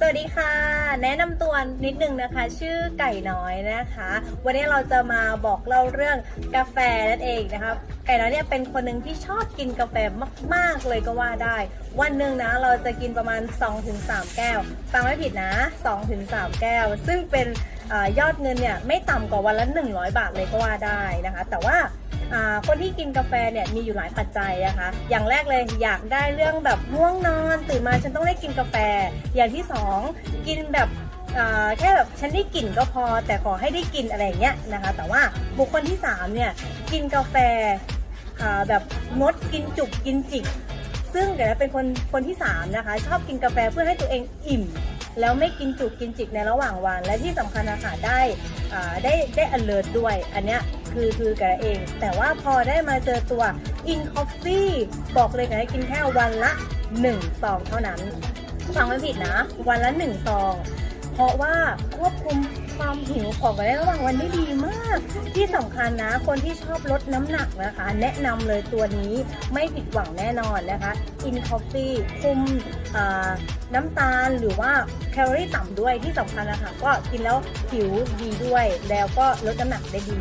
สวัสดีค่ะ แนะนำตัวนิดนึงนะคะ ชื่อไก่น้อยนะคะ วันนี้เราจะมาบอกเล่าเรื่องกาแฟนั่นเองนะคะไก่น้อยเนี่ยเป็นคนหนึ่งที่ชอบกินกาแฟมากๆเลยก็ว่าได้ วันหนึ่งนะเราจะกินประมาณ 2-3 แก้วฟังไม่ผิดนะ 2-3 แก้ว ซึ่งเป็นอยอดเงินเนี่ยไม่ต่ำกว่าวันละ 100 บาทเลยก็ว่าได้นะคะ แต่ว่า คนที่กินกาแฟเนี่ยมีอยู่หลายปัจจัยนะคะ อย่างแรกเลยอยากได้เรื่องแบบง่วงนอนตื่นมาฉันต้องได้กินกาแฟ อย่างที่สองกินแบบแค่แบบฉันได้กลิ่นก็พอแต่ขอให้ได้กินอะไรอย่างเงี้ยนะคะ แต่ว่าบุคคลที่สามเนี่ยกินกาแฟาแบบงดกินจุกกินจิก ซึ่งเดี๋ยวนะเป็นคนคนที่สามนะคะชอบกินกาแฟเพื่อให้ตัวเองอิ่ม แล้วไม่กินจุกกินจิกในระหว่างวัน และที่สำคัญนะคะได้ได้ได้ alert ด้วย อันเนี้ย คือคือกับเอง แต่ว่าพอได้มาเจอตัว in coffee บอกเลยกันให้กินแค่วันละ1ซองเท่านั้นฟังไม่ผิดนะ วันละ1ซอง เพราะว่าควบคุมความหิวของกันได้ระหว่างวันได้ดีมาก ที่สำคัญนะ คนที่ชอบลดน้ำหนักนะคะ แนะนำเลยตัวนี้ไม่ผิดหวังแน่นอนนะคะ In Coffee คุมน้ำตาลหรือว่าแคลอรี่ต่ำด้วยที่สำคัญนะคะก็กินแล้วผิวดีด้วย แล้วก็ลดน้ำหนักได้ดี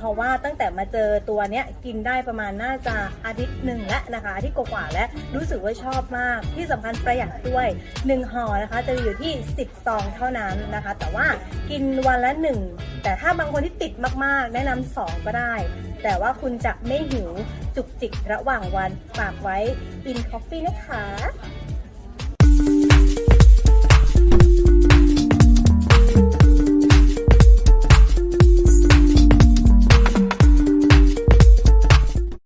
เพราะว่าตั้งแต่มาเจอตัวเนี้ยกินได้ประมาณน่าจะอาทิตย์หนึ่งแล้วนะคะอาทิตย์กว่าๆแล้วรู้สึกว่าชอบมาก ที่สำคัญประหยัดด้วย 1ห่อนะคะ จะอยู่ที่ 10 ซองเท่านั้นนะคะ แต่ว่ากินวันละ 1 แต่ถ้าบางคนที่ติดมากๆ แนะนำ2ก็ได้ แต่ว่าคุณจะไม่หิวจุกจิกระหว่างวันฝากไว้ in coffee นะคะ